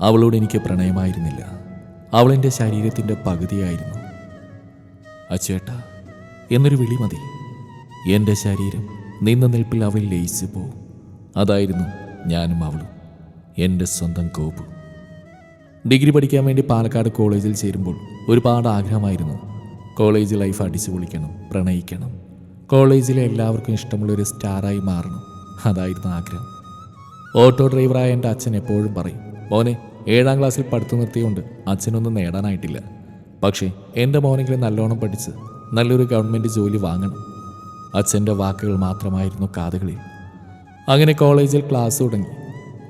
അവളോട് എനിക്ക് പ്രണയമായിരുന്നില്ല. അവൾ എന്റെ ശരീരത്തിന്റെ പകുതിയായിരുന്നു. അച്ചേട്ട എന്നൊരു വിളി മതി. എന്റെ ശരീരം നിന്ന നിൽപ്പിൽ അവൾ ലയിച്ചു പോവും. അതായിരുന്നു ഞാനും അവളും എന്റെ സ്വന്തം കോപ്പു ഡിഗ്രി പഠിക്കാൻ വേണ്ടി പാലക്കാട് കോളേജിൽ ചേരുമ്പോൾ ഒരുപാട് ആഗ്രഹമായിരുന്നു. കോളേജ് ലൈഫ് അടിച്ചു പൊളിക്കണം പ്രണയിക്കണം. കോളേജിലെ എല്ലാവർക്കും ഇഷ്ടമുള്ള ഒരു സ്റ്റാറായി മാറണം. അതായിരുന്നു ആഗ്രഹം. ഓട്ടോ ഡ്രൈവറായ എന്റെ അച്ഛൻ എപ്പോഴും പറയും മോനെ ഏഴാം ക്ലാസ്സിൽ പഠിത്തം നിർത്തിയുകൊണ്ട് അച്ഛനൊന്നും നേടാനായിട്ടില്ല. പക്ഷേ എന്റെ മോനെങ്കിലും നല്ലോണം പഠിച്ച് നല്ലൊരു ഗവൺമെന്റ് ജോലി വാങ്ങണം. അച്ഛന്റെ വാക്കുകൾ മാത്രമായിരുന്നു കാതുകളിൽ. അങ്ങനെ കോളേജിൽ ക്ലാസ് തുടങ്ങി.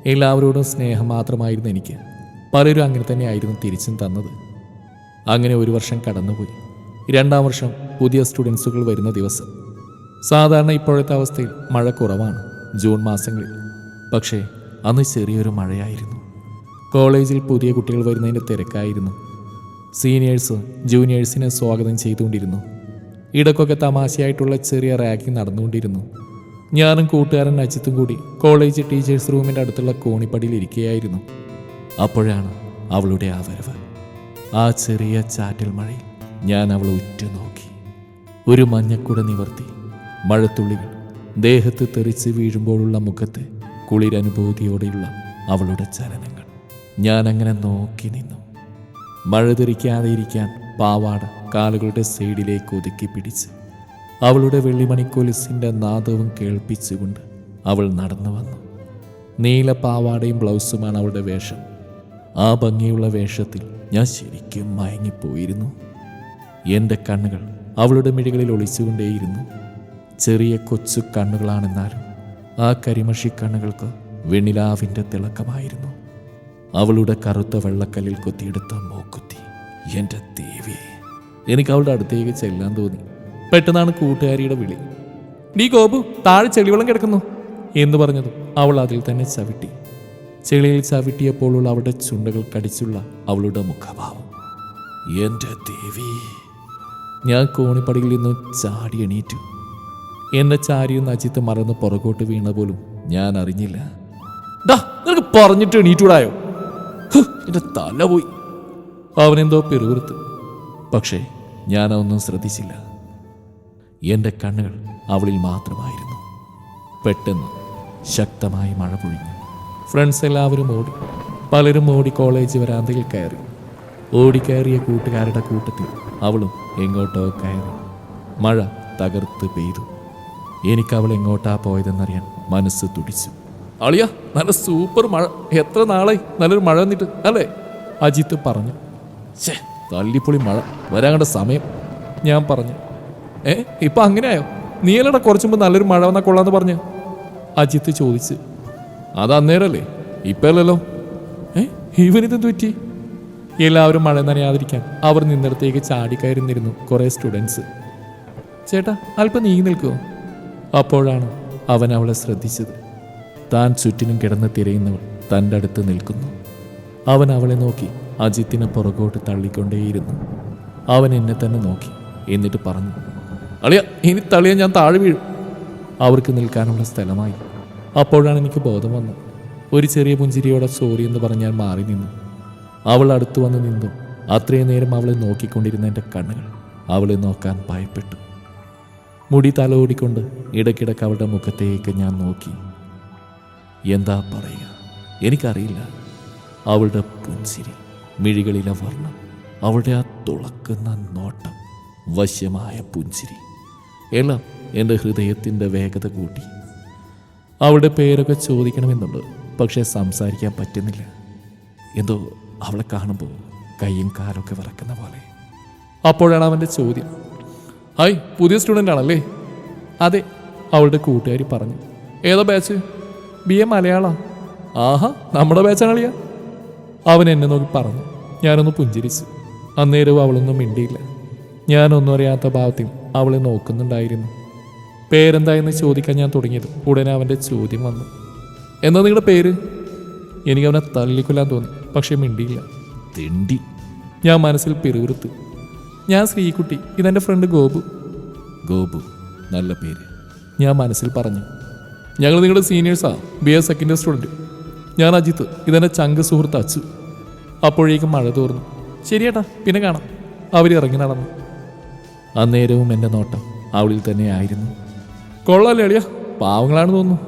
എല്ലാവരോടും സ്നേഹം മാത്രമായിരുന്നു എനിക്ക്. പലരും അങ്ങനെ തന്നെയായിരുന്നു തിരിച്ചും തന്നത്. അങ്ങനെ ഒരു വർഷം കടന്നുപോയി. രണ്ടാം വർഷം പുതിയ സ്റ്റുഡൻസുകൾ വരുന്ന ദിവസം. സാധാരണ ഇപ്പോഴത്തെ അവസ്ഥയിൽ മഴ കുറവാണ് ജൂൺ മാസങ്ങളിൽ. പക്ഷേ അന്ന് ചെറിയൊരു മഴയായിരുന്നു. കോളേജിൽ പുതിയ കുട്ടികൾ വരുന്നതിന്റെ തിരക്കായിരുന്നു. സീനിയേഴ്സ് ജൂനിയേഴ്സിനെ സ്വാഗതം ചെയ്തുകൊണ്ടിരുന്നു. ഇടക്കൊക്കെ തമാശയായിട്ടുള്ള ചെറിയ റാഗിങ് നടന്നുകൊണ്ടിരുന്നു. ഞാനും കൂട്ടുകാരൻ അജിത്തും കൂടി കോളേജ് ടീച്ചേഴ്സ് റൂമിന്റെ അടുത്തുള്ള കോണിപ്പടിയിൽ ഇരിക്കുകയായിരുന്നു. അപ്പോഴാണ് അവളുടെ ആ വരവ് ആ ചെറിയ ചാറ്റൽ മഴയിൽ ഞാൻ അവളെ ഉറ്റുനോക്കി. ഒരു മഞ്ഞക്കുട നിവർത്തി. മഴത്തുള്ളികൾ ദേഹത്ത് തെറിച്ച് വീഴുമ്പോഴുള്ള മുഖത്ത് കുളിരനുഭൂതിയോടെയുള്ള അവളുടെ ചലനങ്ങൾ. ഞാൻ അങ്ങനെ നോക്കി നിന്നു. മഴ തെറിക്കാതെ ഇരിക്കാൻ പാവാട കാലുകളുടെ സൈഡിലേക്ക് ഒതുക്കി പിടിച്ച് അവളുടെ വെള്ളിമണിക്കൊലിസിന്റെ നാദവും കേൾപ്പിച്ചുകൊണ്ട് അവൾ നടന്നു വന്നു. നീല പാവാടയും ബ്ലൗസുമാണ് അവളുടെ വേഷം. ആ ഭംഗിയുള്ള വേഷത്തിൽ ഞാൻ ശരിക്കും മയങ്ങിപ്പോയിരുന്നു. എന്റെ കണ്ണുകൾ അവളുടെ മിഴികളിൽ ഒളിച്ചുകൊണ്ടേയിരുന്നു. ചെറിയ കൊച്ചു കണ്ണുകളാണെന്നാലും ആ കരിമഷി കണ്ണുകൾക്ക് വെണ്ണിലാവിന്റെ തിളക്കമായിരുന്നു. അവളുടെ കറുത്ത വെള്ളക്കല്ലിൽ കൊത്തിയെടുത്ത മൂക്കുത്തി. എന്റെ ദേവി. എനിക്ക് അവളുടെ അടുത്തേക്ക് ചെല്ലാൻ തോന്നി. പെട്ടെന്നാണ് കൂട്ടുകാരിയുടെ വിളി. നീ ഗോപു താഴെ ചെളിവെള്ളം കിടക്കുന്നു എന്ന് പറഞ്ഞതും അവൾ അതിൽ തന്നെ ചവിട്ടി. ചെളിയിൽ ചവിട്ടിയപ്പോഴുള്ള അവളുടെ ചുണ്ടുകൾ കടിച്ചുള്ള അവളുടെ മുഖഭാവം. എന്റെ ദേവി. ഞാൻ കോണിപ്പടിയിൽ നിന്ന് ചാടി എണീറ്റു. എന്നെ ചാരിയും അജിത്ത് മറന്ന് പുറകോട്ട് വീണ പോലും ഞാൻ അറിഞ്ഞില്ല. ഡാ നിനക്ക് പറഞ്ഞിട്ട് എണീറ്റൂടായോ? ഹ്, എന്റെ തല പോയി. അവനെന്തോ പെരുവിറുത്ത് പക്ഷേ ഞാനതൊന്നും ശ്രദ്ധിച്ചില്ല. എന്റെ കണ്ണുകൾ അവളിൽ മാത്രമായിരുന്നു. പെട്ടെന്ന് ശക്തമായി മഴ പൊഴിഞ്ഞു. ഫ്രണ്ട്സ് എല്ലാവരും ഓടി. പലരും ഓടി കോളേജ് വരാന്തയിൽ കയറി. ഓടിക്കയറിയ കൂട്ടുകാരുടെ കൂട്ടത്തിൽ അവളും എങ്ങോട്ടോ കയറി. മഴ തകർത്ത് പെയ്തു. എനിക്കവൾ എങ്ങോട്ടാ പോയതെന്നറിയാൻ മനസ്സ് തുടിച്ചു. അളിയ നല്ല സൂപ്പർ മഴ. എത്ര നാളായി? നല്ലൊരു മഴ വന്നിട്ട് അല്ലേ? അജിത്ത് പറഞ്ഞു. ശേ തല്ലിപ്പൊളി മഴ. വരാങ്ങട സമയം. ഞാൻ പറഞ്ഞു. ഏ ഇപ്പം അങ്ങനെയായോ? നീലട കുറച്ചു മുമ്പ് നല്ലൊരു മഴ വന്നാൽ കൊള്ളാന്ന് പറഞ്ഞു. അജിത്ത് ചോദിച്ച്. അത് അന്നേരല്ലേ? ഇപ്പല്ലല്ലോ ഏ ഇവനിതെന്ത് പറ്റി? എല്ലാവരും മഴ നനയാതിരിക്കാൻ അവർ നിന്നിടത്തേക്ക് ചാടിക്കയറുന്നിരുന്നു കുറേ സ്റ്റുഡൻസ്. ചേട്ടാ അല്പം നീങ്ങി നിൽക്കുമോ അപ്പോഴാണ് അവൻ അവളെ ശ്രദ്ധിച്ചത്. താൻ ചുറ്റിനും കിടന്ന് തിരയുന്നവൾ തന്റെ അടുത്ത് നിൽക്കുന്നു. അവൻ അവളെ നോക്കി അജിത്തിനെ പുറകോട്ട് തള്ളിക്കൊണ്ടേയിരുന്നു. അവൻ എന്നെ തന്നെ നോക്കി എന്നിട്ട് പറഞ്ഞു അളിയ ഇനി തളിയ ഞാൻ താഴെ വീഴും. അവർക്ക് നിൽക്കാനുള്ള സ്ഥലമായി. അപ്പോഴാണ് എനിക്ക് ബോധം വന്നത്. ഒരു ചെറിയ പുഞ്ചിരിയോടെ സോറി എന്ന് പറഞ്ഞാൽ മാറി നിന്നു. അവൾ അടുത്തു വന്ന് നിന്നു. അത്രയും നേരം അവളെ നോക്കിക്കൊണ്ടിരുന്ന എന്റെ കണ്ണുകൾ അവളെ നോക്കാൻ ഭയപ്പെട്ടു. മുടി തലോടിക്കൊണ്ട് ഇടയ്ക്കിടയ്ക്ക് അവളുടെ മുഖത്തേക്ക് ഞാൻ നോക്കി. എന്താ പറയുക? എനിക്കറിയില്ല. അവളുടെ പുൻസിരി മിഴികളിലെ വർണം അവളുടെ ആ തുളക്കുന്ന നോട്ടം വശ്യമായ പുഞ്ചിരി എല്ലാം എന്റെ ഹൃദയത്തിന്റെ വേഗത കൂട്ടി. അവളുടെ പേരൊക്കെ ചോദിക്കണമെന്നുണ്ട് പക്ഷേ സംസാരിക്കാൻ പറ്റുന്നില്ല. എന്തോ അവളെ കാണുമ്പോൾ കൈയും കാലൊക്കെ വിറക്കുന്ന പോലെ. അപ്പോഴാണ് അവന്റെ ചോദ്യം. ഹായ് പുതിയ സ്റ്റുഡന്റ് ആണല്ലേ? അതെ അവളുടെ കൂട്ടുകാരി പറഞ്ഞു. ഏതോ ബാച്ച് ബി എ മലയാളം. ആഹാ നമ്മുടെ ബാച്ചാണളിയ അവൻ എന്നെ നോക്കി പറഞ്ഞു. ഞാനൊന്ന് പുഞ്ചിരിച്ചു. അന്നേരവും അവളൊന്നും മിണ്ടിയില്ല. ഞാനൊന്നും അറിയാത്ത ഭാവത്തിൽ അവളെ നോക്കുന്നുണ്ടായിരുന്നു. പേരെന്താ എന്ന് ചോദിക്കാൻ ഞാൻ തുടങ്ങിയത് ഉടനെ അവന്റെ ചോദ്യം വന്നു. എന്താ നിങ്ങളുടെ പേര്? എനിക്ക് അവനെ തല്ലിക്കൊല്ലാൻ തോന്നി പക്ഷെ മിണ്ടിയില്ല. തിണ്ടി. ഞാൻ മനസ്സിൽ പിറുവിറുത്തു ഞാൻ ശ്രീകുട്ടി ഇതെന്റെ ഫ്രണ്ട് ഗോപു. ഗോപു നല്ല പേര്. ഞാൻ മനസ്സിൽ പറഞ്ഞു. ഞങ്ങൾ നിങ്ങളുടെ സീനിയേഴ്സാ ബി എ സെക്കൻഡ് സ്റ്റുഡന്റ് ഞാൻ അജിത്ത് ഇതെന്റെ ചങ്ക് സുഹൃത്ത് അച്ചു. അപ്പോഴേക്കും മഴ തോർന്നു. ശരിയേട്ടാ പിന്നെ കാണാം. അവർ ഇറങ്ങി നടന്നു. അന്നേരവും എന്റെ നോട്ടം അവളിൽ തന്നെ ആയിരുന്നു. കൊള്ളാല്ലേ അളിയ പാവങ്ങളാണ് തോന്നുന്നു.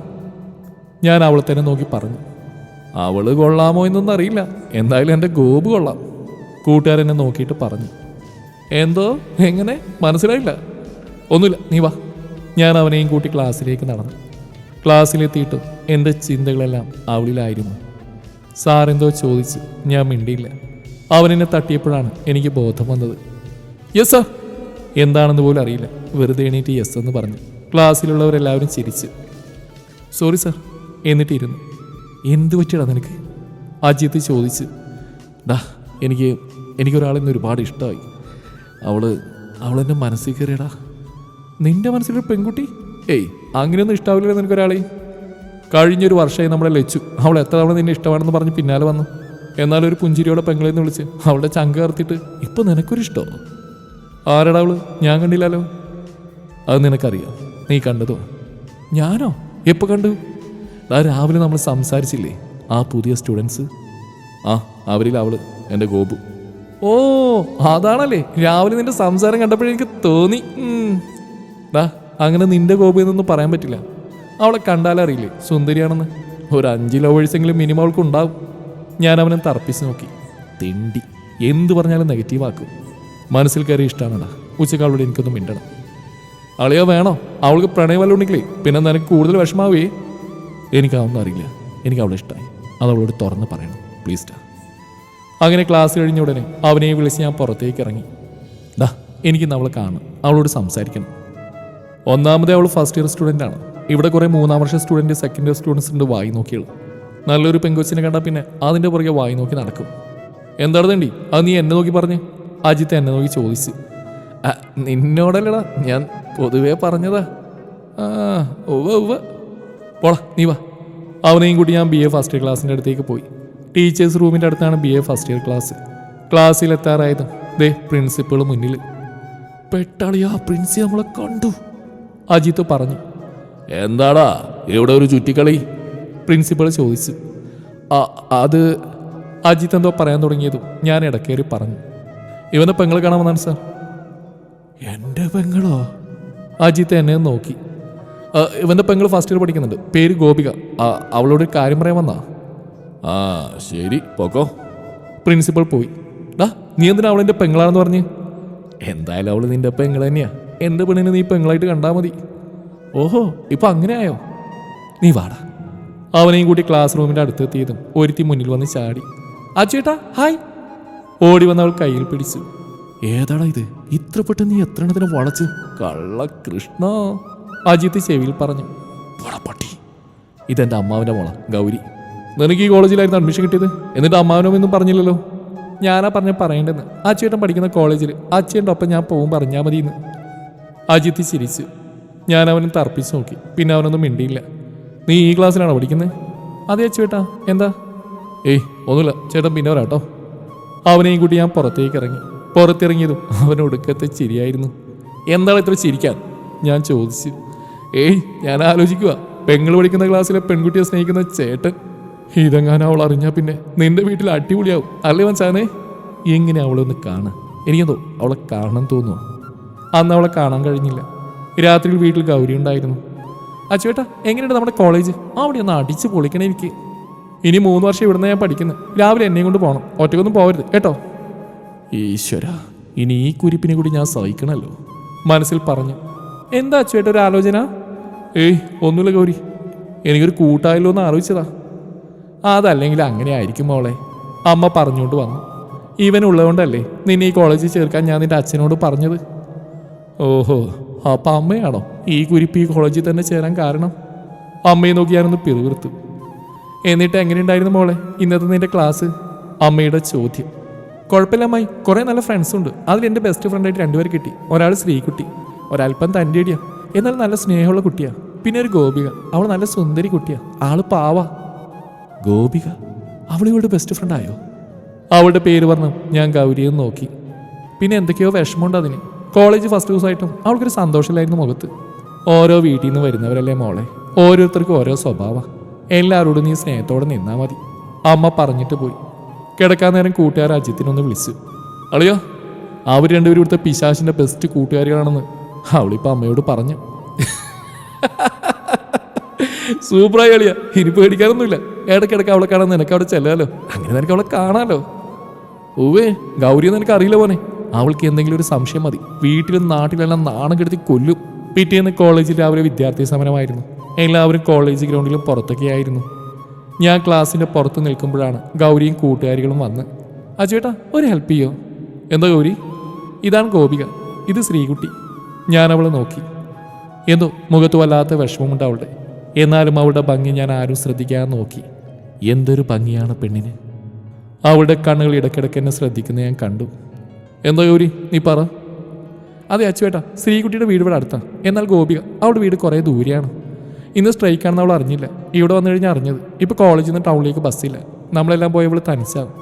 ഞാൻ അവളെ തന്നെ നോക്കി പറഞ്ഞു. അവൾ കൊള്ളാമോ എന്നൊന്നും അറിയില്ല. എന്തായാലും എന്റെ ഗോപ് കൊള്ളാം. കൂട്ടുകാരെന്നെ നോക്കിയിട്ട് പറഞ്ഞു. എന്തോ? എങ്ങനെ? മനസ്സിലായില്ല. ഒന്നുമില്ല നീ വാ. ഞാൻ അവനെയും കൂട്ടി ക്ലാസ്സിലേക്ക് നടന്നു. ക്ലാസ്സിലെത്തിയിട്ടും എന്റെ ചിന്തകളെല്ലാം അവളിലായിരുന്നു. സാറെന്തോ ചോദിച്ച് ഞാൻ മിണ്ടിയില്ല. അവനെന്നെ തട്ടിയപ്പോഴാണ് എനിക്ക് ബോധം വന്നത്. Yes sir. എന്താണെന്ന് പോലും അറിയില്ല. വെറുതെ എണീറ്റ് യെസ് എന്ന് പറഞ്ഞു. ക്ലാസ്സിലുള്ളവരെല്ലാവരും ചിരിച്ച്. Sorry sir. എന്നിട്ടിരുന്നു. എന്ത് പറ്റിയടാ നിനക്ക്? അജിത്ത് ചോദിച്ച്. ഡാ എനിക്ക് എനിക്കൊരാളെ ഇന്ന് ഒരുപാട് ഇഷ്ടമായി. അവൾ അവളെന്റെ മനസ്സിൽ കയറിയടാ. നിന്റെ മനസ്സിലൊരു പെൺകുട്ടി? ഏയ് അങ്ങനെയൊന്നും ഇഷ്ടാവില്ല നിനക്കൊരാളെ കഴിഞ്ഞൊരു വർഷമായി നമ്മളെ ലച്ചു. അവൾ എത്ര തവണ നിന്നെ ഇഷ്ടമാണെന്ന് പറഞ്ഞ് പിന്നാലെ വന്നു. എന്നാലും ഒരു പുഞ്ചിരിയോടെ പെങ്ങളെന്ന് വിളിച്ച് അവളുടെ ചങ്ക കറുത്തിട്ട് ഇപ്പം നിനക്കൊരു ഇഷ്ടമോ ആരടാ അവൾ? ഞാൻ കണ്ടില്ലല്ലോ അത് നിനക്കറിയാം. നീ കണ്ടതോ? ഞാനോ? എപ്പോൾ കണ്ടു? ആ രാവിലെ നമ്മൾ സംസാരിച്ചില്ലേ? ആ പുതിയ സ്റ്റുഡൻസ്. ആ അവരിൽ അവൾ. എന്റെ ഗോപു. ഓ അതാണല്ലേ. രാവിലെ നിന്റെ സംസാരം കണ്ടപ്പോഴെനിക്ക് തോന്നി. ദാ അങ്ങനെ നിന്റെ ഗോപു എന്നൊന്നും പറയാൻ പറ്റില്ല. അവളെ കണ്ടാലറിയില്ലേ സുന്ദരിയാണെന്ന്. ഒരു അഞ്ച് ലവേഴ്സെങ്കിലും മിനിമം അവൾക്ക് ഉണ്ടാവും. ഞാൻ അവനെ തറപ്പിച്ച് നോക്കി. തിണ്ടി. എന്ത് പറഞ്ഞാലും നെഗറ്റീവ് ആക്കും. മനസ്സിൽ കയറി ഇഷ്ടമാണടാ ഉച്ചയ്ക്ക് അവളോട് എനിക്കൊന്നും മിണ്ടണം അളിയോ വേണോ? അവൾക്ക് പ്രണയം വല്ലതും ഉണ്ടെങ്കിലേ. പിന്നെ നിനക്ക് കൂടുതൽ വിഷമാവേ. എനിക്ക് അതൊന്നും അറിയില്ല. എനിക്ക് അവളെ ഇഷ്ടമായി അത് അവളോട് തുറന്ന് പറയണം. പ്ലീസ് ഡാ അങ്ങനെ ക്ലാസ് കഴിഞ്ഞ ഉടനെ അവനെ വിളിച്ച് ഞാൻ പുറത്തേക്ക് ഇറങ്ങി. ഡാ എനിക്കിന്ന് അവളെ കാണണം. അവളോട് സംസാരിക്കണം. ഒന്നാമതേ അവൾ ഫസ്റ്റ് ഇയർ സ്റ്റുഡന്റ് ആണ്. ഇവിടെ കുറേ മൂന്നാം വർഷ സ്റ്റുഡന്റ് സെക്കൻഡ് ഇയർ സ്റ്റുഡൻസ് ഉണ്ട് വായി നോക്കിയുള്ളൂ. നല്ലൊരു പെങ്കൊച്ചിനെ കണ്ടാൽ പിന്നെ അതിന്റെ പുറകെ വായി നോക്കി നടക്കും. എന്താണ് തേണ്ടി? അത് നീ എന്നെ നോക്കി പറഞ്ഞു? അജിത്ത് എന്നെ നോക്കി ചോദിച്ച്. "ആ, നിന്നോടല്ലടാ ഞാൻ പൊതുവേ പറഞ്ഞതാ. ആ ഉവ്വ ഉവ്വ. പോളാ നീ വാ. അവനെയും കൂട്ടി ഞാൻ ബി എ ഫസ്റ്റ് ഇയർ ക്ലാസ്സിന്റെ അടുത്തേക്ക് പോയി. ടീച്ചേഴ്സ് റൂമിന്റെ അടുത്താണ് B A first year class ക്ലാസ്സിലെത്താറായതും ദേ പ്രിൻസിപ്പൾ മുന്നിൽ പെട്ടാളിയാ പ്രിൻസി നമ്മളെ കണ്ടു. അജിത്ത് പറഞ്ഞു. എന്താടാ? ഇവിടെ ഒരു ചുറ്റിക്കളി? പ്രിൻസിപ്പൾ ചോദിച്ചു. "ആ, അത് അജിത്ത് എന്തോ പറയാൻ തുടങ്ങിയതും ഞാൻ ഇടക്കേറി പറഞ്ഞു. ഇവനെ പെങ്ങൾ കാണാമെന്നാണ് സാർ. എന്റെ പെങ്ങളോ? അജിത്ത് എന്നെ നോക്കി. ഇവന്റെ ഇവന്റെ പെങ്ങൾ ഫസ്റ്റ് ഇയർ പഠിക്കുന്നുണ്ട്. പേര് ഗോപിക. അവളോട് കാര്യം പറയാൻ വന്നാ? ആ ശരി പോക്കോ. പ്രിൻസിപ്പൾ പോയി. ഡാ നീ എന്തിനാ അവളെന്റെ പെങ്ങളാണെന്ന് പറഞ്ഞ്? എന്തായാലും അവൾ നിന്റെ പെങ്ങൾ തന്നെയാ. എന്റെ പെണ്ണിനെ നീ പെങ്ങളായിട്ട് കണ്ടാ മതി? ഓഹോ ഇപ്പൊ അങ്ങനെ ആയോ നീ വാടാ. അവനെയും കൂട്ടി ക്ലാസ് റൂമിന്റെ അടുത്തെത്തിയതും ഒരുത്തി മുന്നിൽ വന്ന് ചാടി. അച്ചേട്ടാ ഹായ്. ഓടി വന്ന് അവൾ കയ്യിൽ പിടിച്ചു. ഏതാടാ ഇത്? ഇത്ര പെട്ടെന്ന് നീ എത്ര എണ്ണത്തിനെ വളച്ച്? കള്ള കൃഷ്ണ. അജിത്ത് ചെവിയിൽ പറഞ്ഞു "പോടാ പട്ടി. ഇതെന്റെ അമ്മാവിന്റെ മോള ഗൗരി. നിനക്ക് ഈ കോളേജിലായിരുന്നു അഡ്മിഷൻ കിട്ടിയത്? എന്നിട്ട് അമ്മാവനൊന്നും പറഞ്ഞില്ലല്ലോ? ഞാനാ പറഞ്ഞ പറയേണ്ടെന്ന്. അച്ചേട്ടൻ പഠിക്കുന്ന കോളേജിൽ അച്ചേന്റെ ഒപ്പം ഞാൻ പോകും പറഞ്ഞാൽ മതിയെന്ന്. അജിത്ത് ചിരിച്ചു. ഞാൻ അവനെ തർപ്പിച്ച് നോക്കി. പിന്നെ അവനൊന്നും മിണ്ടിയില്ല. നീ ഈ ക്ലാസ്സിലാണോ പഠിക്കുന്നത് അതെ ചേട്ടാ എന്താ? ഏയ് ഒന്നുമില്ല. ചേട്ടൻ പിന്നെ വരാട്ടോ. അവനെയും കൂട്ടി ഞാൻ പുറത്തേക്ക് ഇറങ്ങി. പുറത്തിറങ്ങിയതും അവൻ ഒടുക്കത്തെ ചിരിയായിരുന്നു. എന്താണ് ഇത്ര ചിരിക്കാൻ? ഞാൻ ചോദിച്ചു. ഏയ് ഞാൻ ആലോചിക്കുക. പെങ്ങൾ പഠിക്കുന്ന ക്ലാസ്സിലെ പെൺകുട്ടിയെ സ്നേഹിക്കുന്ന ചേട്ടൻ. ഇതെങ്ങാനും അവൾ അറിഞ്ഞാൽ പിന്നെ നിന്റെ വീട്ടിൽ അടിപൊളിയാവും. അല്ലേ മനസ്സാനേ എങ്ങനെ അവളൊന്ന് കാണാം? എനിക്കെന്തോ അവളെ കാണാൻ തോന്നുന്നു. അന്ന് അവളെ കാണാൻ കഴിഞ്ഞില്ല. രാത്രിയിൽ വീട്ടിൽ ഗൗരി ഉണ്ടായിരുന്നു. അച്ചുവേട്ടാ എങ്ങനെയുണ്ട് നമ്മുടെ കോളേജ്? അവിടെ ഒന്ന് അടിച്ച് പൊളിക്കണേ എനിക്ക്. ഇനി മൂന്ന് വർഷം ഇവിടുന്ന് ഞാൻ പഠിക്കുന്നത് രാവിലെ എന്നെയും കൊണ്ട് പോകണം ഒറ്റക്കൊന്നും പോകരുത് കേട്ടോ? ഈശ്വര ഇനി ഈ കുരിപ്പിനെ കൂടി ഞാൻ സഹിക്കണല്ലോ. മനസ്സിൽ പറഞ്ഞു. എന്താ അച്ചുവേട്ട ഒരു ആലോചന? ഏയ് ഒന്നുമില്ല ഗൗരി. എനിക്കൊരു കൂട്ടായല്ലോ എന്ന് ആലോചിച്ചതാ. അതല്ലെങ്കിൽ അങ്ങനെ ആയിരിക്കും മോളെ. അമ്മ പറഞ്ഞുകൊണ്ട് വന്നു. ഇവൻ ഉള്ളതുകൊണ്ടല്ലേ നിന്നെ ഈ കോളേജിൽ ചേർക്കാൻ ഞാൻ നിന്റെ അച്ഛനോട് പറഞ്ഞത്? ഓഹോ അപ്പൊ അമ്മയാണോ? ഈ കുരിപ്പ് ഈ കോളേജിൽ തന്നെ ചേരാൻ കാരണം? അമ്മയെ നോക്കി ഞാനൊന്ന് പിറുവിറുത്തു എന്നിട്ട് എങ്ങനെയുണ്ടായിരുന്നു മോളെ? ഇന്നത്തെ നിന്റെ ക്ലാസ് അമ്മയുടെ ചോദ്യം. കുഴപ്പമില്ല അമ്മായി കുറേ നല്ല ഫ്രണ്ട്സ് ഉണ്ട്. അതിൽ എന്റെ ബെസ്റ്റ് ഫ്രണ്ടായിട്ട് രണ്ടുപേർ കിട്ടി. ഒരാൾ ശ്രീകുട്ടി ഒരല്പം തന്റെ ഇടിയാ എന്നാൽ നല്ല സ്നേഹമുള്ള കുട്ടിയാ. പിന്നെ ഒരു ഗോപിക. അവൾ നല്ല സുന്ദരി കുട്ടിയാ. ആൾ പാവാ. ഗോപിക? അവൾ ഇവളുടെ ബെസ്റ്റ് ഫ്രണ്ടായോ അവളുടെ പേര് പറഞ്ഞു ഞാൻ ഗൗരിയെന്ന് നോക്കി. പിന്നെ എന്തൊക്കെയോ വിഷമമുണ്ട് അതിന്. കോളേജ് ഫസ്റ്റ് ദിവസമായിട്ടും അവൾക്കൊരു സന്തോഷമില്ലായിരുന്നു മുഖത്ത്. ഓരോ വീട്ടിൽ നിന്ന് വരുന്നവരല്ലേ മോളെ? ഓരോരുത്തർക്കും ഓരോ സ്വഭാവമാണ് എല്ലാവരോടും നീ സ്നേഹത്തോടെ നിന്നാൽ മതി. അമ്മ പറഞ്ഞിട്ട് പോയി. കിടക്കാൻ നേരം കൂട്ടുകാർ അജിത്തിനൊന്ന് വിളിച്ചു. അളിയോ അവർ രണ്ടുപേരും ഇവിടുത്തെ പിശാശിന്റെ ബെസ്റ്റ് കൂട്ടുകാരികളാണെന്ന് അവളിപ്പോൾ അമ്മയോട് പറഞ്ഞു. സൂപ്പറായി അളിയ. ഇനി പേടിക്കാനൊന്നുമില്ല. ഇടയ്ക്കിടയ്ക്ക് അവളെ കാണാൻ നിനക്ക് അവിടെ ചെല്ലാലോ. അങ്ങനെ നിനക്ക് അവളെ കാണാലോ. ഓവേ ഗൗരി നിനക്ക് അറിയില്ല പോനെ അവൾക്ക് എന്തെങ്കിലും ഒരു സംശയം മതി. വീട്ടിലും നാട്ടിലെല്ലാം നാണം കെടുത്തി കൊല്ലും. പിറ്റേന്ന് കോളേജിൽ രാവിലെ വിദ്യാർത്ഥി സമരമായിരുന്നു. എല്ലാവരും കോളേജ് ഗ്രൗണ്ടിലും പുറത്തൊക്കെ ആയിരുന്നു. ഞാൻ ക്ലാസ്സിന്റെ പുറത്ത് നിൽക്കുമ്പോഴാണ് ഗൗരിയും കൂട്ടുകാരികളും വന്ന് അജേട്ടാ ഒരു ഹെൽപ്പ് ചെയ്യോ? എന്താ ഗൗരി? ഇതാണ് ഗോപിക. ഇത് ശ്രീകുട്ടി. ഞാൻ അവളെ നോക്കി. എന്തോ മുഖത്ത് വല്ലാത്ത വിഷമമുണ്ട് അവളുടെ. എന്നാലും അവളുടെ ഭംഗി ഞാൻ ആരും ശ്രദ്ധിക്കാൻ നോക്കി. എന്തൊരു ഭംഗിയാണ് പെണ്ണിന്. അവളുടെ കണ്ണുകൾ ഇടയ്ക്കിടയ്ക്ക് എന്നെ ശ്രദ്ധിക്കുന്ന ഞാൻ കണ്ടു. എന്താ ഗൗരി? നീ പറ. അതെ അച്ചുവേട്ടാ ശ്രീകുട്ടിയുടെ വീട് ഇവിടെ അടുത്താണ് എന്നാൽ ഗോപിക അവിടെ വീട് കുറേ ദൂരെയാണ്. ഇന്ന് സ്ട്രൈക്കാണെന്ന് അവൾ അറിഞ്ഞില്ല. ഇവിടെ വന്നു കഴിഞ്ഞാൽ അറിഞ്ഞത്. ഇപ്പോൾ കോളേജിൽ നിന്ന് ടൗണിലേക്ക് ബസ്സില്ല നമ്മളെല്ലാം പോയി ഇവൾ തനിച്ചാവും.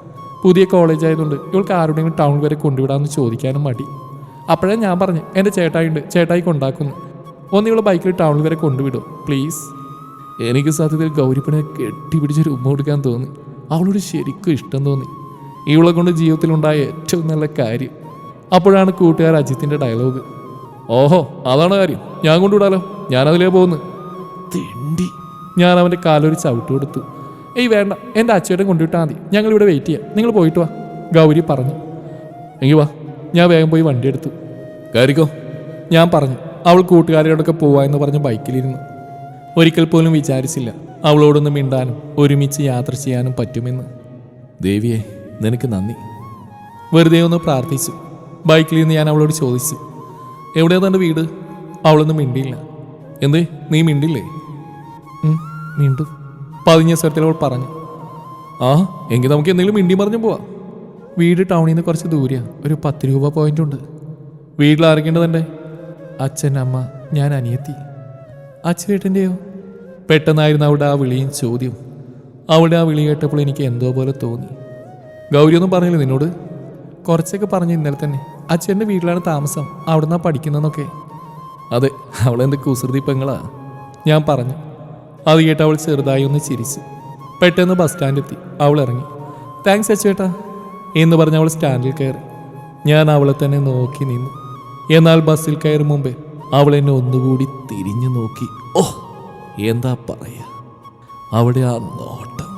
പുതിയ കോളേജ് ആയതുകൊണ്ട് ഇവൾക്ക് ആരുടെയും ടൗൺ വരെ കൊണ്ടുവിടാമെന്ന് ചോദിക്കാനും മടി. അപ്പോഴേ ഞാൻ പറഞ്ഞു എന്റെ ചേട്ടായിണ്ട് ചേട്ടായി കൊണ്ടാക്കുന്നു. ഒന്ന് ഇവളെ ബൈക്കിൽ ടൗണിൽ വരെ കൊണ്ടുവിടും പ്ലീസ് എനിക്ക് സത്യത്തിൽ ഗൗരിപ്പനെ കെട്ടിപ്പിടിച്ചൊരു ഉമ്മ കൊടുക്കാൻ തോന്നി. അവളോട് ശരിക്കും ഇഷ്ടം തോന്നി. ഇവളെ കൊണ്ട് ജീവിതത്തിലുണ്ടായ ഏറ്റവും നല്ല കാര്യം. അപ്പോഴാണ് കൂട്ടുകാർ അജിത്തിന്റെ ഡയലോഗ് ഓഹോ അതാണ് കാര്യം. ഞാൻ കൊണ്ടുവിടാലോ? ഞാനതിലേ പോകുന്നു. തിണ്ടി. ഞാൻ അവന്റെ കാലൊരു ചവിട്ട് കൊടുത്തു. ഏയ് വേണ്ട. എന്റെ അച്ഛനെ കൊണ്ടുവിട്ടാൽ മതി. ഞങ്ങൾ ഇവിടെ വെയിറ്റ് ചെയ്യാം. നിങ്ങൾ പോയിട്ട് വാ. ഗൗരി പറഞ്ഞു. എങ്കിൽ വാ. ഞാൻ വേഗം പോയി വണ്ടി എടുത്തു. കയറിക്കോ. ഞാൻ പറഞ്ഞു. അവൾ കൂട്ടുകാരോടൊക്കെ പോവാ എന്ന് പറഞ്ഞ് ബൈക്കിലിരുന്നു. ഒരിക്കൽ പോലും വിചാരിച്ചില്ല അവളോടൊന്ന് മിണ്ടാനും ഒരുമിച്ച് യാത്ര ചെയ്യാനും പറ്റുമെന്ന്. ദേവിയെ നിനക്ക് നന്ദി. വെറുതെ ഒന്ന് പ്രാർത്ഥിച്ചു. ബൈക്കിൽ നിന്ന് ഞാൻ അവളോട് ചോദിച്ചു. എവിടെയാണ് തന്റെ വീട്? അവളൊന്നും മിണ്ടിയില്ല. എന്തേ? നീ മിണ്ടില്ലേ? മിണ്ടു. പതിഞ്ഞ സ്വരത്തിൽ അവൾ പറഞ്ഞു. ആ എങ്കിൽ നമുക്ക് എന്തെങ്കിലും മിണ്ടി പറഞ്ഞു പോവാം. വീട് ടൗണിൽ നിന്ന് കുറച്ച് ദൂരെയാണ് ഒരു പത്ത് രൂപ പോയിന്റ് ഉണ്ട്. വീട്ടിൽ ആരൊക്കെയുണ്ട് അച്ഛൻ അമ്മ ഞാൻ അനിയത്തി. അച്ഛേട്ടന്റെയോ പെട്ടെന്നായിരുന്നു അവളുടെ ആ വിളിയും ചോദ്യവും. അവളുടെ ആ വിളി കേട്ടപ്പോൾ എനിക്ക് എന്തോ പോലെ തോന്നി. ഗൗരി ഒന്നും പറഞ്ഞില്ല നിന്നോട്. കുറച്ചൊക്കെ പറഞ്ഞു ഇന്നലെ തന്നെ. അച്ഛന്റെ വീട്ടിലാണ് താമസം. അവിടുന്ന് പഠിക്കുന്നതെന്നൊക്കെ. അതെ അവളെന്ത് കുസൃതി പെങ്ങളാ. ഞാൻ പറഞ്ഞു. അത് കേട്ട് അവൾ ചെറുതായി ഒന്ന് ചിരിച്ചു. പെട്ടെന്ന് ബസ് സ്റ്റാൻഡെത്തി അവൾ ഇറങ്ങി. താങ്ക്സ് അച്ചേട്ടാ എന്ന് പറഞ്ഞ് അവൾ സ്റ്റാൻഡിൽ കയറി. ഞാൻ അവളെ തന്നെ നോക്കി നിന്നു. എന്നാൽ ബസ്സിൽ കയറും മുമ്പേ അവൾ എന്നെ ഒന്നുകൂടി തിരിഞ്ഞു നോക്കി. ഓ എന്താ പറയുക അവിടെ ആ നോട്ടം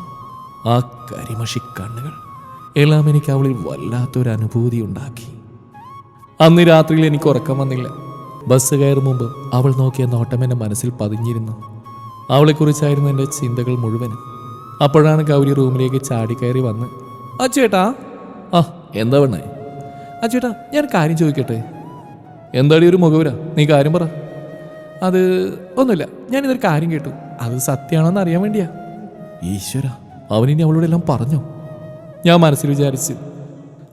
ആ കരിമഷി കണ്ണുകൾ. എല്ലാം എനിക്ക് അവളിൽ വല്ലാത്തൊരു അനുഭൂതി ഉണ്ടാക്കി. അന്ന് രാത്രിയിൽ എനിക്ക് ഉറക്കം വന്നില്ല. ബസ് കയറും മുമ്പ് അവൾ നോക്കിയ നോട്ടം എന്റെ മനസ്സിൽ പതിഞ്ഞിരുന്നു. അവളെക്കുറിച്ചായിരുന്നു എന്റെ ചിന്തകൾ മുഴുവനും. അപ്പോഴാണ് ഗൗരി റൂമിലേക്ക് ചാടി കയറി വന്ന് അച്ചേട്ടാ ആ എന്താ വേണേ അച്ചേട്ടാ ഞാൻ കാര്യം ചോദിക്കട്ടെ? എന്താടി ഒരു മുഖവര? നീ കാര്യം പറ. അത് ഒന്നുമില്ല ഞാനിതൊരു കാര്യം കേട്ടു. അത് സത്യമാണെന്ന് അറിയാൻ വേണ്ടിയാ. ഈശ്വര. അവനിനി അവളോടെല്ലാം പറഞ്ഞോ? ഞാൻ മനസ്സിൽ വിചാരിച്ചു.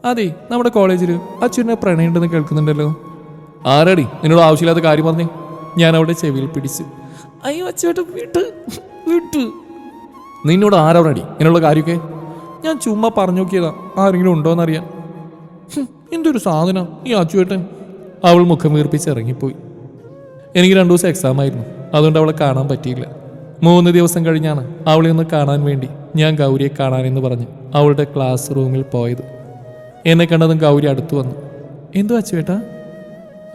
അതെ നമ്മുടെ കോളേജിൽ അച്ഛനെ പ്രണയമുണ്ടെന്ന് കേൾക്കുന്നുണ്ടല്ലോ. ആരടി? നിന്നോട് ആവശ്യമില്ലാത്ത കാര്യം പറഞ്ഞേ. ഞാൻ അവിടെ ചെവിയിൽ പിടിച്ചു. അയ്യോ അച്ഛട്ട് വിട്ട് വിട്ട്. നിന്നോട് ആരാ ഇങ്ങനെയുള്ള കാര്യമൊക്കെ? ഞാൻ ചുമ്മാ പറഞ്ഞു നോക്കിയതാ. ആരെങ്കിലും ഉണ്ടോയെന്നറിയാൻ എന്തൊരു സാധനം ഈ അച്ചുവേട്ടൻ അവൾ മുഖം വീർപ്പിച്ച് ഇറങ്ങിപ്പോയി. എനിക്ക് രണ്ടു ദിവസം എക്സാം ആയിരുന്നു. അതുകൊണ്ട് അവളെ കാണാൻ പറ്റിയില്ല. മൂന്ന് ദിവസം കഴിഞ്ഞാണ് അവളെ ഒന്ന് കാണാൻ വേണ്ടി ഞാൻ ഗൗരിയെ കാണാനെന്ന് പറഞ്ഞ് അവളുടെ ക്ലാസ് റൂമിൽ പോയത്. എന്നെ കണ്ടതും ഗൗരി അടുത്തു വന്നു. എന്തു അച്ചുവേട്ടാ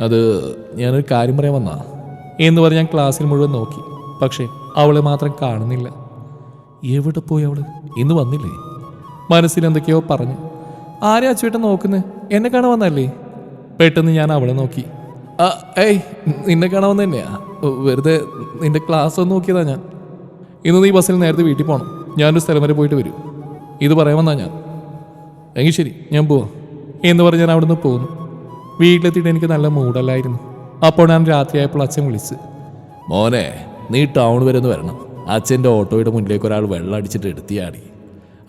അത് ഞാനൊരു കാര്യം പറയാൻ വന്നാ. എന്ന് പറഞ്ഞ് ഞാൻ ക്ലാസ്സിൽ മുഴുവൻ നോക്കി. പക്ഷേ അവളെ മാത്രം കാണുന്നില്ല. എവിടെ പോയി അവൾ? ഇന്ന് വന്നില്ലേ? മനസ്സിൽ എന്തൊക്കെയോ പറഞ്ഞു. ആരെ അച്ചുവേട്ടൻ നോക്കുന്നത് എന്നെ കാണാൻ വന്നല്ലേ പെട്ടെന്ന് ഞാൻ അവളെ നോക്കി. ആ ഏയ് നിന്നെ കാണാൻ തന്നെയാ വെറുതെ നിന്റെ ക്ലാസ് ഒന്ന് നോക്കിയതാ ഞാൻ. ഇന്ന് നീ ബസ്സിൽ നേരത്തെ വീട്ടിൽ പോകണം ഞാനൊരു സ്ഥലം വരെ പോയിട്ട് വരും. ഇത് പറയാമെന്നാ ഞാൻ. എങ്കിൽ ശരി ഞാൻ പോവാം. എന്ന് പറഞ്ഞ് ഞാൻ അവിടുന്ന് പോകുന്നു വീട്ടിലെത്തിയിട്ട് എനിക്ക് നല്ല മൂടല്ലായിരുന്നു. അപ്പോൾ ഞാൻ രാത്രിയായപ്പോൾ അച്ഛൻ വിളിച്ച് മോനെ നീ ടൗൺ വരെ ഒന്ന് വരണം. അച്ഛന്റെ ഓട്ടോയുടെ മുന്നിലേക്ക് ഒരാൾ വെള്ളം അടിച്ചിട്ട് എടുത്തിയാടി.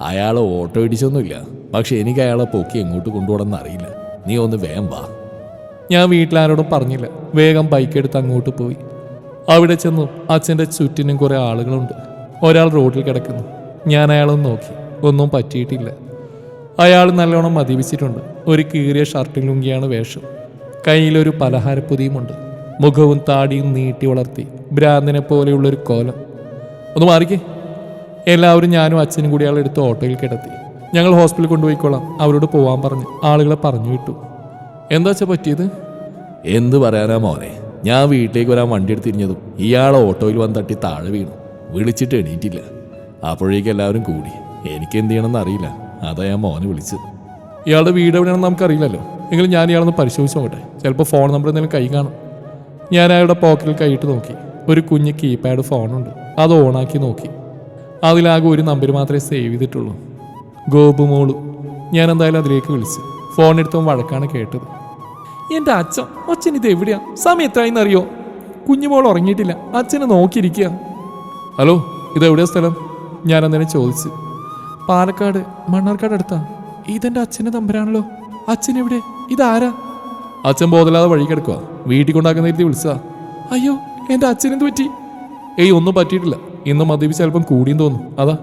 അയാൾ ഓട്ടോ ഇടിച്ചൊന്നുമില്ല. പക്ഷെ എനിക്ക് അയാളെ പൊക്കി എങ്ങോട്ട് കൊണ്ടുപോകണമെന്ന് അറിയില്ല. നീ ഒന്ന് വേഗം വാ. ഞാൻ വീട്ടിലാരോടും പറഞ്ഞില്ല. വേഗം ബൈക്ക് എടുത്ത് അങ്ങോട്ട് പോയി. അവിടെ ചെന്നു അച്ഛന്റെ ചുറ്റിനും കുറേ ആളുകളുണ്ട്. ഒരാൾ റോഡിൽ കിടക്കുന്നു. ഞാൻ അയാളൊന്ന് നോക്കി. ഒന്നും പറ്റിയിട്ടില്ല. അയാൾ നല്ലോണം മതിപ്പിച്ചിട്ടുണ്ട് ഒരു കീറിയ ഷർട്ടും ലുങ്കിയാണ് വേഷം. കയ്യിലൊരു പലഹാരപ്പൊതിയുമുണ്ട്. മുഖവും താടിയും നീട്ടി വളർത്തി. ഭ്രാന്തിനെ പോലെയുള്ളൊരു കോലം. ഒന്ന് മാറിക്കേ. എല്ലാവരും ഞാനും അച്ഛനും കൂടി അയാളെടുത്ത് ഓട്ടോയിൽ കിടത്തി. ഞങ്ങൾ ഹോസ്പിറ്റലിൽ കൊണ്ടുപോയിക്കോളാം. അവരോട് പോവാൻ പറഞ്ഞു ആളുകളെ പറഞ്ഞു വിട്ടു. എന്താ വെച്ചാൽ പറ്റിയത്? എന്ത് പറയാനാ മോനെ? ഞാൻ വീട്ടിലേക്ക് വരാൻ വണ്ടി എടുത്തിരിഞ്ഞതും ഇയാൾ ഓട്ടോയിൽ വന്ന് തട്ടി താഴെ വീണു. വിളിച്ചിട്ട് എണീറ്റില്ല. അപ്പോഴേക്കും എല്ലാവരും കൂടി. എനിക്ക് എന്ത് ചെയ്യണമെന്ന് അറിയില്ല. അതാ ഞാൻ മോനെ വിളിച്ചത്. ഇയാളുടെ വീട് എവിടെയാണെന്ന് നമുക്കറിയില്ലല്ലോ. എങ്കിലും ഞാൻ ഇയാളൊന്ന് പരിശോധിച്ച് നോക്കട്ടെ. ചിലപ്പോൾ ഫോൺ നമ്പർ എന്തെങ്കിലും കൈ കാണും. ഞാൻ അയാളുടെ പോക്കറ്റിൽ കൈയിട്ട് നോക്കി. ഒരു കുഞ്ഞ് കീപാഡ് ഫോണുണ്ട്. അത് ഓണാക്കി നോക്കി. അതിലാകെ ഒരു നമ്പർ മാത്രമേ സേവ് ചെയ്തിട്ടുള്ളൂ. ഗോപുമോളു ഞാൻ എന്തായാലും അതിലേക്ക് വിളിച്ചു. ഫോൺ എടുത്തവൻ വഴക്കാണ് കേട്ടത്. എന്റെ അച്ഛൻ അച്ഛൻ ഇത് എവിടെയാ സമയം എത്രയായിന്ന് അറിയോ കുഞ്ഞുമോൾ ഉറങ്ങിയിട്ടില്ല. അച്ഛനെ നോക്കിയിരിക്കുക ഹലോ ഇത് എവിടെയാ സ്ഥലം? ഞാൻ അന്നേരം ചോദിച്ചു. പാലക്കാട് മണ്ണാർക്കാട് അടുത്താ. ഇതെന്റെ അച്ഛന്റെ തമ്പരാണല്ലോ അച്ഛൻ എവിടെ? ഇതാരാ? അച്ഛൻ ബോധലാതെ വഴി കിടക്കുക വീട്ടിൽ കൊണ്ടാക്കുന്ന രീതി വിളിച്ചതാ. അയ്യോ എന്റെ അച്ഛനെന്ത് പറ്റി? ഏയ് ഒന്നും പറ്റിയിട്ടില്ല. ഇന്ന് മദ്യപിച്ച് അല്പം കൂടിയും തോന്നും അതാ.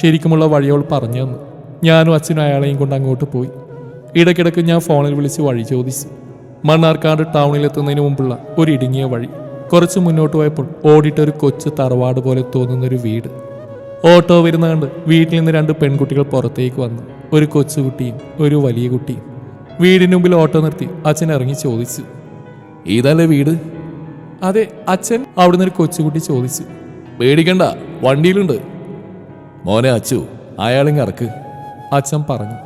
ശരിക്കുമുള്ള വഴി അവൾ പറഞ്ഞു തന്നു. ഞാനും അച്ഛനും അയാളെയും കൊണ്ട് അങ്ങോട്ട് പോയി. ഇടയ്ക്കിടയ്ക്ക് ഞാൻ ഫോണിൽ വിളിച്ച് വഴി ചോദിച്ചു. മണ്ണാർക്കാട് ടൗണിലെത്തുന്നതിന് മുമ്പുള്ള ഒരു ഇടുങ്ങിയ വഴി. കുറച്ച് മുന്നോട്ട് പോയപ്പോൾ ഓടിട്ട ഒരു കൊച്ചു തറവാട് പോലെ തോന്നുന്ന ഒരു വീട്. ഓട്ടോ വരുന്ന കണ്ട് വീട്ടിൽ നിന്ന് രണ്ട് പെൺകുട്ടികൾ പുറത്തേക്ക് വന്നു. ഒരു കൊച്ചുകുട്ടിയും ഒരു വലിയ കുട്ടിയും. വീടിന് മുമ്പിൽ ഓട്ടോ നിർത്തി അച്ഛൻ ഇറങ്ങി ചോദിച്ചു. ഇതല്ലേ വീട്? അതെ അച്ഛൻ അവിടുന്ന് ഒരു കൊച്ചുകുട്ടി ചോദിച്ചു. പേടിക്കണ്ട വണ്ടിയിലുണ്ട്. മോനെ അച്ചു അയാളിങ് ഇറക്ക്. അച്ഛൻ പറഞ്ഞു.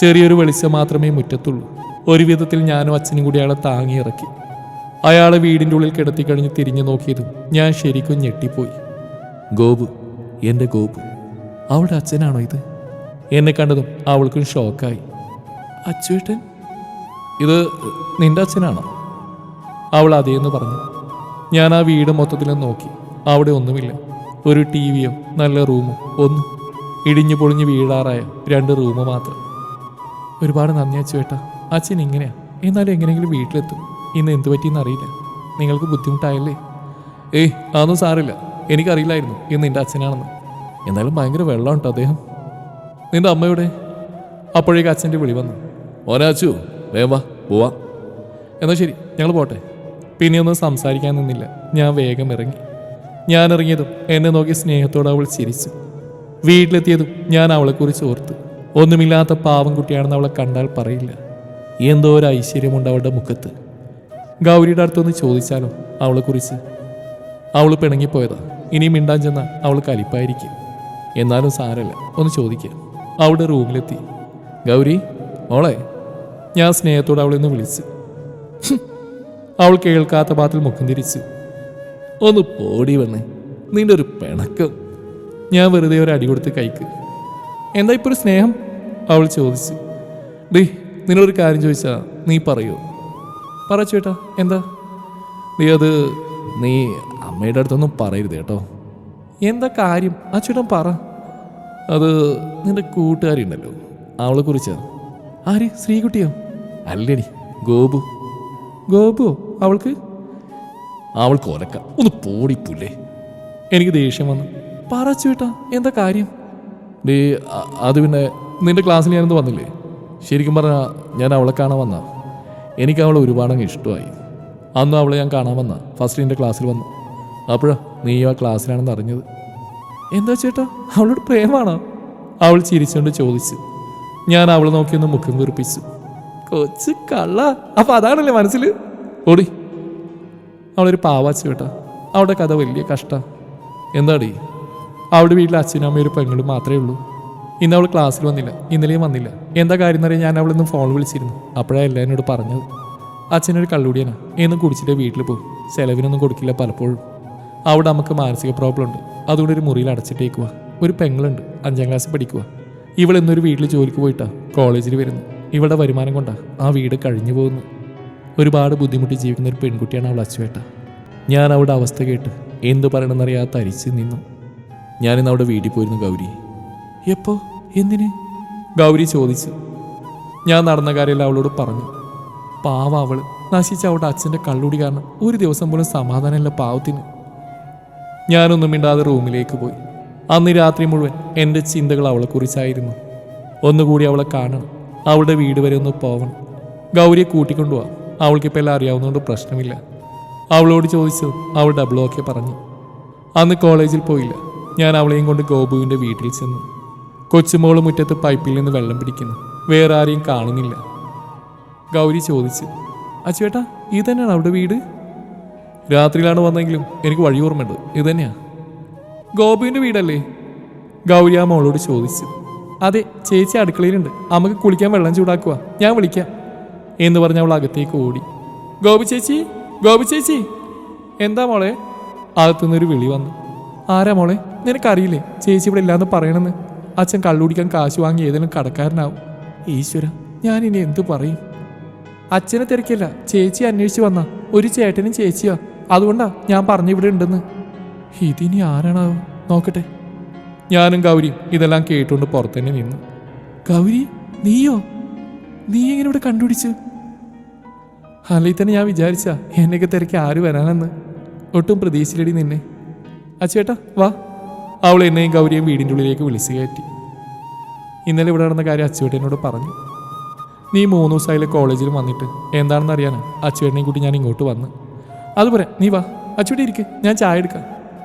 ചെറിയൊരു വെളിച്ചം മാത്രമേ മുറ്റത്തുള്ളൂ. ഒരു വിധത്തിൽ ഞാനും അച്ഛനും കൂടി അയാളെ താങ്ങി ഇറക്കി. അയാളെ വീടിന്റെ ഉള്ളിൽ കിടത്തി കഴിഞ്ഞ് തിരിഞ്ഞു നോക്കിയതും ഞാൻ ശരിക്കും ഞെട്ടിപ്പോയി. ഗോപു എന്റെ ഗോപു. അവളുടെ അച്ഛനാണോ ഇത്? എന്നെ കണ്ടതും അവൾക്കും ഷോക്കായി. അച്ചുവേട്ടൻ ഇത് നിന്റെ അച്ഛനാണോ? അവൾ അതേന്ന് പറഞ്ഞു. ഞാൻ ആ വീട് മൊത്തത്തിൽ നോക്കി. അവിടെ ഒന്നുമില്ല. ഒരു ടി വിയോ നല്ല റൂമോ ഒന്നും ഇടിഞ്ഞു പൊളിഞ്ഞ് വീഴാറായ രണ്ട് റൂമ് മാത്രം. ഒരുപാട് നന്ദി അച്ചുവേട്ട അച്ഛൻ ഇങ്ങനെയാ. എന്നാലും എങ്ങനെയെങ്കിലും വീട്ടിലെത്തും. ഇന്ന് എന്ത് പറ്റിയെന്ന് അറിയില്ല. നിങ്ങൾക്ക് ബുദ്ധിമുട്ടായല്ലേ? ഏയ് അതൊന്നും സാറില്ല. എനിക്കറിയില്ലായിരുന്നു ഇന്ന് എന്റെ അച്ഛനാണെന്ന്. എന്നാലും ഭയങ്കര വെള്ളം കേട്ടോ അദ്ദേഹം. നിന്റെ അമ്മയുടെ അപ്പോഴേക്ക് അച്ഛന്റെ വിളി വന്നു. ഓനാച്ചു വേഗം വാ പോവാ. എന്നാൽ ശരി ഞങ്ങൾ പോട്ടെ. പിന്നെ ഒന്നും സംസാരിക്കാൻ നിന്നില്ല. ഞാൻ വേഗം ഇറങ്ങി. ഞാൻ ഇറങ്ങിയതും എന്നെ നോക്കി സ്നേഹത്തോടെ അവൾ ചിരിച്ചു. വീട്ടിലെത്തിയതും ഞാൻ അവളെക്കുറിച്ച് ഓർത്തു. ഒന്നുമില്ലാത്ത പാവം കുട്ടിയാണെന്ന് അവളെ കണ്ടാൽ പറയില്ല. എന്തോ ഒരു ഐശ്വര്യമുണ്ട് അവളുടെ മുഖത്ത്. ഗൗരിയുടെ അടുത്തൊന്ന് ചോദിച്ചാലോ അവളെക്കുറിച്ച്? അവൾ പിണങ്ങിപ്പോയതാ. ഇനിയും മിണ്ടാൻ ചെന്ന അവൾ കലിപ്പായിരിക്കും. എന്നാലും സാരല്ല ഒന്ന് ചോദിക്കുക അവളുടെ റൂമിലെത്തി. ഗൗരി മോളെ ഞാൻ സ്നേഹത്തോടെ അവളെ ഒന്ന് വിളിച്ചു. അവൾ കേൾക്കാത്ത പാത്തിൽ മുഖം തിരിച്ചു. ഒന്ന് പോടി വന്ന് നിന്റെ ഒരു പിണക്കം. ഞാൻ വെറുതെ ഒരു അടി കൊടുത്ത് കൈക്ക്. എന്താ ഇപ്പോൾ ഒരു സ്നേഹം? അവൾ ചോദിച്ചു. ഡേ നിന്നോടൊരു കാര്യം ചോദിച്ചാ നീ പറയോ? പറ ചേട്ടാ എന്താ? നീ അത് നീ അമ്മയുടെ അടുത്തൊന്നും പറയരുത് കേട്ടോ. എന്താ കാര്യം? ആ ചേട്ടൻ പറ. അത് നിന്റെ കൂട്ടുകാരി ഉണ്ടല്ലോ അവളെ കുറിച്ചാ. ആര്? ശ്രീകുട്ടിയോ? അല്ലടി ഗോപു. ഗോപു അവൾക്ക്? അവൾക്ക് ഒലക്ക. ഒന്ന് പോടിപ്പൂല്ലേ എനിക്ക് ദേഷ്യം വന്നു. പറ ചേട്ടാ എന്താ കാര്യം? ഡേ അത് പിന്നെ നിന്റെ ക്ലാസ്സിൽ ഞാനൊന്ന് വന്നില്ലേ? ശരിക്കും പറഞ്ഞാൽ ഞാൻ അവളെ കാണാൻ വന്ന എനിക്ക് അവളെ ഒരുപാടങ്ങ് ഇഷ്ടമായി. അന്ന് അവളെ ഞാൻ കാണാൻ വന്ന. ഫസ്റ്റ് എന്റെ ക്ലാസ്സിൽ വന്നു. അപ്പോഴാ നീ ആ ക്ലാസ്സിലാണെന്ന് അറിഞ്ഞത്. എന്താ ചേട്ടാ? അവളോട് പ്രേമാണോ? അവൾ ചിരിച്ചുകൊണ്ട് ചോദിച്ചു. ഞാൻ അവളെ നോക്കിയൊന്ന് മുഖം കുറിപ്പിച്ചു. കൊച്ചു കള്ള. അപ്പൊ അതാണല്ലേ മനസ്സിൽ ഓടി. അവളൊരു പാവാച്ച കേട്ടാ അവളുടെ കഥ വലിയ കഷ്ട. എന്താടി? അവളുടെ വീട്ടിൽ അച്ഛനും അമ്മയും ഒരു പെങ്ങളും മാത്രമേ ഉള്ളൂ. ഇന്ന് അവൾ ക്ലാസ്സിൽ വന്നില്ല. ഇന്നലെയും വന്നില്ല. എന്താ കാര്യം എന്നറിയാൻ ഞാൻ അവളിന്ന് ഫോൺ വിളിച്ചിരുന്നു. അപ്പോഴാണ് എല്ലാം എന്നോട് പറഞ്ഞത്. അച്ഛനൊരു കള്ളുടിയാണ് എന്നും കുടിച്ചിട്ട് വീട്ടിൽ പോകും ചെലവിനൊന്നും കൊടുക്കില്ല പലപ്പോഴും. അവിടെ നമുക്ക് മാനസിക പ്രോബ്ലം ഉണ്ട്. അതുകൊണ്ട് ഒരു മുറിയിൽ അടച്ചിട്ടേക്കുക ഒരു പെങ്ങളുണ്ട്. അഞ്ചാം ക്ലാസ്സിൽ പഠിക്കുക ഇവൾ എന്നൊരു വീട്ടിൽ ജോലിക്ക് പോയിട്ടാ കോളേജിൽ വരുന്നു. ഇവളുടെ വരുമാനം കൊണ്ടാ ആ വീട് കഴിഞ്ഞു പോകുന്നു. ഒരുപാട് ബുദ്ധിമുട്ടി ജീവിക്കുന്ന ഒരു പെൺകുട്ടിയാണ് അവൾ അച്ചുവേട്ട. ഞാൻ അവളുടെ അവസ്ഥ കേട്ട് എന്തു പറയണമെന്നറിയാത്ത അരിച്ച് നിന്നു. ഞാനിന്ന് അവിടെ വീട്ടിൽ പോയിരുന്നു ഗൗരി. എപ്പോ? എന്തിന്? ഗൗരി ചോദിച്ചു. ഞാൻ നടന്ന കാര്യമെല്ലാം അവളോട് പറഞ്ഞു. പാവ അവൾ. നശിച്ച അവളുടെ അച്ഛന്റെ കള്ളുടി കാരണം ഒരു ദിവസം പോലും സമാധാനമില്ല പാവത്തിന്. ഞാനൊന്നും മിണ്ടാതെ റൂമിലേക്ക് പോയി. അന്ന് രാത്രി മുഴുവൻ എന്റെ ചിന്തകൾ അവളെക്കുറിച്ചായിരുന്നു ഒന്നുകൂടി അവളെ കാണണം. അവളുടെ വീട് വരെ ഒന്ന് പോവണം. ഗൗരിയെ കൂട്ടിക്കൊണ്ടുപോവാം അവൾക്കിപ്പോൾ എല്ലാം അറിയാവുന്നതുകൊണ്ട് പ്രശ്നമില്ല. അവളോട് ചോദിച്ചു. അവൾ ഡബിൾ ഓക്കെ പറഞ്ഞു. അന്ന് കോളേജിൽ പോയില്ല. ഞാൻ അവളെയും കൊണ്ട് ഗോപുവിന്റെ വീട്ടിൽ ചെന്നു. കൊച്ചുമോൾ മുറ്റത്ത് പൈപ്പിൽ നിന്ന് വെള്ളം പിടിക്കുന്നു. വേറെ ആരെയും കാണുന്നില്ല. ഗൗരി ചോദിച്ചു അച്ചുവേട്ടാ ഇത് തന്നെയാണ് അവിടെ വീട്? രാത്രിയിലാണ് വന്നെങ്കിലും എനിക്ക് വഴി ഓർമ്മയുണ്ട്. ഇത് തന്നെയാ ഗോപുവിന്റെ വീടല്ലേ? ഗൗരി ആ മോളോട് ചോദിച്ചു അതെ ചേച്ചി അടുക്കളയിലുണ്ട്. അമ്മയ്ക്ക് കുളിക്കാൻ വെള്ളം ചൂടാക്കുക ഞാൻ വിളിക്കാം. എന്ന് പറഞ്ഞ് അവൾ അകത്തേക്ക് ഓടി. ഗോപി ചേച്ചി? ഗോപി ചേച്ചി? എന്താ മോളെ? അകത്തുനിന്നൊരു വിളി വന്നു. ആരാ മോളെ? നിനക്കറിയില്ലേ? ചേച്ചി ഇവിടെ ഇല്ലാന്ന് പറയണമെന്ന് അച്ഛൻ കള്ളുടിക്കാൻ കാശ് വാങ്ങി ഏതെങ്കിലും കടക്കാരനാവും. ഈശ്വര ഇനി എന്തു പറയും? അച്ഛനെ തിരക്കില്ല. ചേച്ചി അന്വേഷിച്ച് വന്ന. ഒരു ചേട്ടനും ചേച്ചിയാ. അതുകൊണ്ടാ ഞാൻ പറഞ്ഞു ഇവിടെ ഉണ്ടെന്ന്. ഇതിനി ആരാണാവും നോക്കട്ടെ. ഞാനും ഗൗരിയും ഇതെല്ലാം കേട്ടുകൊണ്ട് പുറത്തുതന്നെ നിന്നു. ഗൗരി നീയോ? നീ എങ്ങനെ ഇവിടെ കണ്ടുപിടിച്ചു? അല്ലെങ്കിൽ തന്നെ ഞാൻ വിചാരിച്ച എന്നെയൊക്കെ തിരക്കി ആര് വരാനെന്ന്. ഒട്ടും പ്രതീക്ഷയിലടി നിന്നെ. അച്ചേട്ടാ വാ. അവൾ എന്നെയും ഗൗരിയും വീടിന്റെ ഉള്ളിലേക്ക് വിളിച്ചു കയറ്റി. ഇന്നലെ ഇവിടെ നടന്ന കാര്യം അച്ചുവേട്ടനോട് പറഞ്ഞു. നീ മൂന്ന് ദിവസമായാലും കോളേജിൽ വന്നിട്ട്? എന്താണെന്ന് അറിയാനാ? അച്ചുവേട്ടനെയും കൂട്ടി ഞാൻ ഇങ്ങോട്ട് വന്ന്. അതുപോലെ നീ വാ. അച്ചുവേട്ടി ഇരിക്ക് ഞാൻ ചായ എടുക്കാം.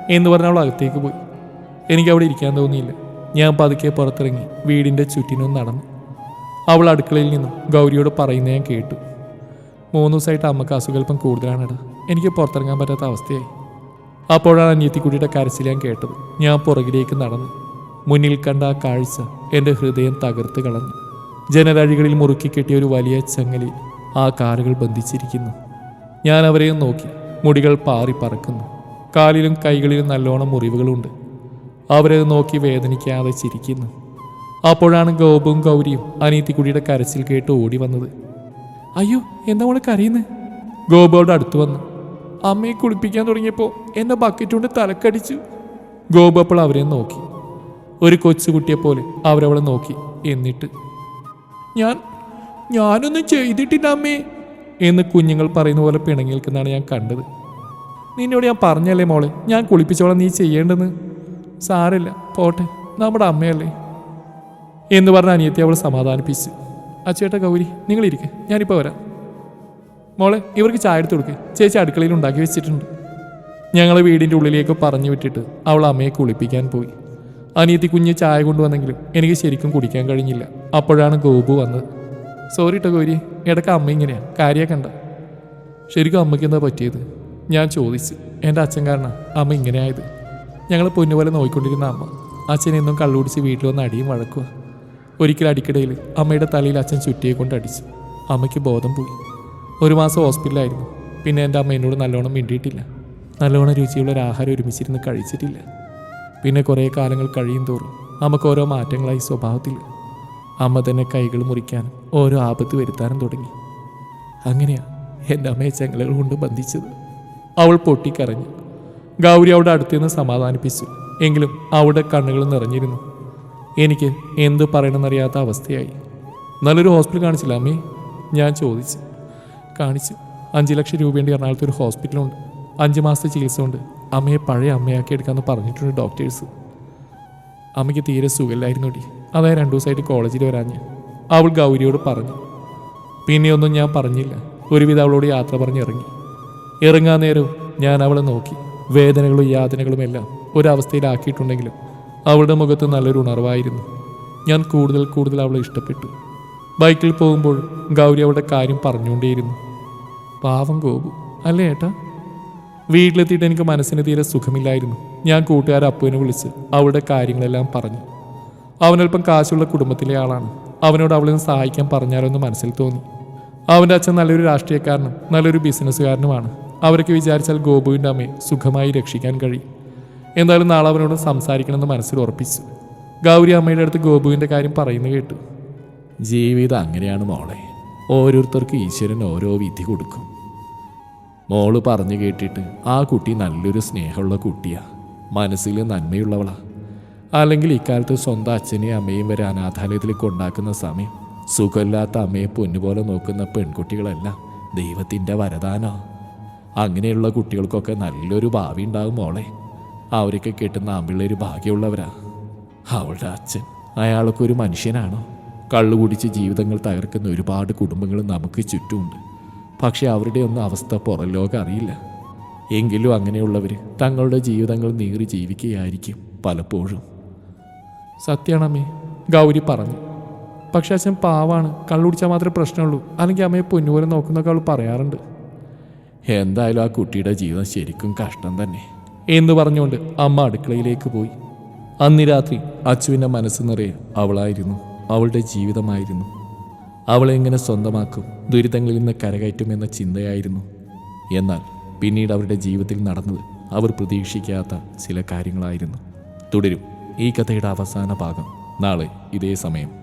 എന്ന് പറഞ്ഞ അവൾ അകത്തേക്ക് പോയി. എനിക്ക് അവിടെ ഇരിക്കാൻ തോന്നിയില്ല. ഞാൻ പതുക്കെ പുറത്തിറങ്ങി വീടിന്റെ ചുറ്റിനും നടന്നു. അവൾ അടുക്കളയിൽ നിന്നും ഗൗരിയോട് പറയുന്നത് ഞാൻ കേട്ടു. മൂന്ന് ദിവസമായിട്ട് അമ്മയ്ക്ക് അസുഖൽപ്പം കൂടുതലാണെടാ. എനിക്ക് പുറത്തിറങ്ങാൻ പറ്റാത്ത അവസ്ഥയായി. അപ്പോഴാണ് അനിയത്തിക്കുട്ടിയുടെ കരച്ചിൽ ഞാൻ കേട്ടത്. ഞാൻ പുറകിലേക്ക് നടന്നു. മുന്നിൽ കണ്ട ആ കാഴ്ച എന്റെ ഹൃദയം തകർത്ത് കളഞ്ഞു. ജനലഴികളിൽ മുറുക്കി കെട്ടിയ ഒരു വലിയ ചങ്ങലിൽ ആ കാറുകൾ ബന്ധിച്ചിരിക്കുന്നു. ഞാൻ അവരെയും നോക്കി. മുടികൾ പാറി പറക്കുന്നു. കാലിലും കൈകളിലും നല്ലോണം മുറിവുകളുണ്ട്. അവരെ നോക്കി വേദനിക്കാതെ ചിരിക്കുന്നു. അപ്പോഴാണ് ഗോപും ഗൗരിയും അനീത്തിക്കുടിയുടെ കരച്ചിൽ കേട്ട് ഓടി വന്നത്. അയ്യോ എന്താ മോളെ കരയുന്നത് ഗോപുവിടെ അടുത്ത് വന്നു. അമ്മയെ കുളിപ്പിക്കാൻ തുടങ്ങിയപ്പോൾ എന്നെ ബക്കറ്റ് കൊണ്ട് തലക്കടിച്ചു. ഗോപു അപ്പോൾ അവരെ നോക്കി. ഒരു കൊച്ചുകുട്ടിയെ പോലെ അവരവളെ നോക്കി. എന്നിട്ട് ഞാൻ ഞാനൊന്നും ചെയ്തിട്ടില്ല അമ്മേ എന്ന് കുഞ്ഞുങ്ങൾ പറയുന്ന പോലെ പിണങ്ങി നിൽക്കുന്നതാണ് ഞാൻ കണ്ടത്. നിന്നോട് ഞാൻ പറഞ്ഞല്ലേ മോളെ ഞാൻ കുളിപ്പിച്ചോളാം നീ ചെയ്യേണ്ടെന്ന്. സാറില്ല പോട്ടെ നമ്മുടെ അമ്മയല്ലേ എന്ന് പറഞ്ഞ അനിയത്തെ അവൾ സമാധാനിപ്പിച്ചു. അച്ചേട്ട ഗൗരി നിങ്ങളിരിക്കെ ഞാനിപ്പോൾ വരാം. മോളെ ഇവർക്ക് ചായ എടുത്ത് കൊടുക്ക്. ചേച്ചി അടുക്കളയിൽ ഉണ്ടാക്കി വെച്ചിട്ടുണ്ട്. ഞങ്ങൾ വീടിന്റെ ഉള്ളിലേക്ക് പറഞ്ഞു വിട്ടിട്ട് അവൾ അമ്മയെ കുളിപ്പിക്കാൻ പോയി. അനിയത്തി കുഞ്ഞ് ചായ കൊണ്ടുവന്നെങ്കിലും എനിക്ക് ശരിക്കും കുടിക്കാൻ കഴിഞ്ഞില്ല. അപ്പോഴാണ് ഗോപു വന്നത്. സോറി കേട്ടോ ഗൗരി. ഇടയ്ക്ക് അമ്മ ഇങ്ങനെയാണ് കണ്ട. ശരിക്കും അമ്മയ്ക്ക് എന്താ പറ്റിയത്? ഞാൻ ചോദിച്ചു. എന്റെ അച്ഛൻ കാരണം അമ്മ ഇങ്ങനെ ആയത് ഞങ്ങൾ പൊന്നുപോലെ നോയിക്കൊണ്ടിരുന്ന അമ്മ. അച്ഛൻ എന്നും കള്ളുപിടിച്ച് വീട്ടിൽ വന്ന് അടിയും വഴക്കുക ഒരിക്കൽ അടിക്കിടയിൽ അമ്മയുടെ തലയിൽ അച്ഛൻ ചുറ്റിയെ കൊണ്ട് അടിച്ചു. അമ്മയ്ക്ക് ബോധം പോയി. ഒരു മാസം ഹോസ്പിറ്റലായിരുന്നു പിന്നെ എന്റെ അമ്മ എന്നോട് നല്ലോണം മിണ്ടിയിട്ടില്ല. നല്ലോണം രുചിയുള്ള ഒരു ആഹാരം ഒരുമിച്ചിരുന്ന് കഴിച്ചിട്ടില്ല. പിന്നെ കുറേ കാലങ്ങൾ കഴിയും തോറും നമുക്ക് ഓരോ മാറ്റങ്ങളായി സ്വഭാവത്തിൽ അമ്മ തന്നെ കൈകൾ മുറിക്കാനും ഓരോ ആപത്ത് വരുത്താനും തുടങ്ങി. അങ്ങനെയാ എന്റെ അമ്മയെ ചെങ്ങലകൾ കൊണ്ട് ബന്ധിച്ചത്. അവൾ പൊട്ടിക്കരഞ്ഞു ഗൗരി അവിടെ അടുത്തുനിന്ന് സമാധാനിപ്പിച്ചു. എങ്കിലും അവിടെ കണ്ണുകൾ നിറഞ്ഞിരുന്നു. എനിക്ക് എന്ത് പറയണമെന്നറിയാത്ത അവസ്ഥയായി. നല്ലൊരു ഹോസ്പിറ്റൽ കാണിച്ചില്ല അമ്മേ? ഞാൻ ചോദിച്ചു. കാണിച്ചു അഞ്ച് ലക്ഷം രൂപേന്റെ എറണാകുളത്ത് ഒരു ഹോസ്പിറ്റലുണ്ട്. അഞ്ച് മാസത്തെ ചികിത്സ കൊണ്ട് അമ്മയെ പഴയ അമ്മയാക്കി എടുക്കാമെന്ന് പറഞ്ഞിട്ടുണ്ട് ഡോക്ടേഴ്സ്. അമ്മയ്ക്ക് തീരെ സുഖമില്ലായിരുന്നു ഡി അതായത് രണ്ടു ദിവസമായിട്ട് കോളേജിൽ വരാഞ്ഞ്. അവൾ ഗൗരിയോട് പറഞ്ഞു പിന്നെയൊന്നും ഞാൻ പറഞ്ഞില്ല. ഒരുവിധം അവളോട് യാത്ര പറഞ്ഞ് ഇറങ്ങി. ഇറങ്ങാൻ നേരവും ഞാൻ അവളെ നോക്കി. വേദനകളും യാതനകളും എല്ലാം ഒരവസ്ഥയിലാക്കിയിട്ടുണ്ടെങ്കിലും അവളുടെ മുഖത്ത് നല്ലൊരു ഉണർവായിരുന്നു. ഞാൻ കൂടുതൽ കൂടുതൽ അവളെ ഇഷ്ടപ്പെട്ടു. ബൈക്കിൽ പോകുമ്പോൾ ഗൗരി അവളുടെ കാര്യം പറഞ്ഞുകൊണ്ടേയിരുന്നു. പാവം ഗോപു. അല്ലേ ഏട്ടാ? വീട്ടിലെത്തിയിട്ട് എനിക്ക് മനസ്സിന് തീരെ സുഖമില്ലായിരുന്നു. ഞാൻ കൂട്ടുകാരെ അപ്പുവിനെ വിളിച്ച് അവളുടെ കാര്യങ്ങളെല്ലാം പറഞ്ഞു. അവനൽപ്പം കാശുള്ള കുടുംബത്തിലെ ആളാണ്. അവനോട് അവളെ സഹായിക്കാൻ പറഞ്ഞാലോ എന്ന് മനസ്സിൽ തോന്നി. അവന്റെ അച്ഛൻ നല്ലൊരു രാഷ്ട്രീയക്കാരനും നല്ലൊരു ബിസിനസ്സുകാരനുമാണ്. അവരൊക്കെ വിചാരിച്ചാൽ ഗോപുവിന്റെ അമ്മയെ സുഖമായി രക്ഷിക്കാൻ കഴിയും. എന്തായാലും നാളെ അവനോട് സംസാരിക്കണമെന്ന് മനസ്സിൽ ഉറപ്പിച്ചു. ഗൗരി അമ്മയുടെ അടുത്ത് ഗോപുവിന്റെ കാര്യം പറയുന്നു കേട്ടു. ജീവിതം അങ്ങനെയാണ് മോളെ. ഓരോരുത്തർക്ക് ഈശ്വരൻ ഓരോ വിധി കൊടുക്കും. മോൾ പറഞ്ഞു കേട്ടിട്ട് ആ കുട്ടി നല്ലൊരു സ്നേഹമുള്ള കുട്ടിയാ. മനസ്സിൽ നന്മയുള്ളവളാ. അല്ലെങ്കിൽ ഇക്കാലത്ത് സ്വന്തം അച്ഛനെയും അമ്മയും വരെ അനാഥാലയത്തിൽ കൊണ്ടാക്കുന്ന സമയം സുഖമില്ലാത്ത അമ്മയെ പൊന്നുപോലെ നോക്കുന്ന പെൺകുട്ടികളെല്ലാം ദൈവത്തിന്റെ വരദാനോ. അങ്ങനെയുള്ള കുട്ടികൾക്കൊക്കെ നല്ലൊരു ഭാവി ഉണ്ടാകും മോളെ. അവരൊക്കെ കിട്ടുന്ന അമ്പിളൊരു ഭാഗ്യമുള്ളവരാ. അവളുടെ അച്ഛൻ അയാൾക്കൊരു മനുഷ്യനാണോ? കള്ളു കുടിച്ച് ജീവിതങ്ങൾ തകർക്കുന്ന ഒരുപാട് കുടുംബങ്ങൾ നമുക്ക് ചുറ്റുമുണ്ട്. പക്ഷേ അവരുടെ ഒന്നും അവസ്ഥ പുറം ലോകം അറിയില്ല. എങ്കിലും അങ്ങനെയുള്ളവർ തങ്ങളുടെ ജീവിതങ്ങൾ നീറി ജീവിക്കുകയായിരിക്കും പലപ്പോഴും. സത്യാണമ്മേ ഗൗരി പറഞ്ഞു. പക്ഷെ അച്ഛൻ പാവാണ് കള്ളുടിച്ചാൽ മാത്രമേ പ്രശ്നമുള്ളൂ. അല്ലെങ്കിൽ അമ്മയെ പൊന്നുപോലെ നോക്കുന്നൊക്കെ അവൾ പറയാറുണ്ട്. എന്തായാലും ആ കുട്ടിയുടെ ജീവിതം ശരിക്കും കഷ്ടം തന്നെ. എന്ന് പറഞ്ഞുകൊണ്ട് അമ്മ അടുക്കളയിലേക്ക് പോയി. അന്ന് രാത്രി അച്ചുവിന്റെ മനസ്സ് നിറയെ അവളായിരുന്നു. അവളുടെ ജീവിതമായിരുന്നു. അവളെ എങ്ങനെ സ്വന്തമാക്കും ദുരിതങ്ങളിൽ നിന്ന് കരകയറ്റുമെന്ന ചിന്തയായിരുന്നു. എന്നാൽ പിന്നീട് അവരുടെ ജീവിതത്തിൽ നടന്നത് അവർ പ്രതീക്ഷിക്കാത്ത ചില കാര്യങ്ങളായിരുന്നു. തുടരും ഈ കഥയുടെ അവസാന ഭാഗം. നാളെ ഇതേ സമയം.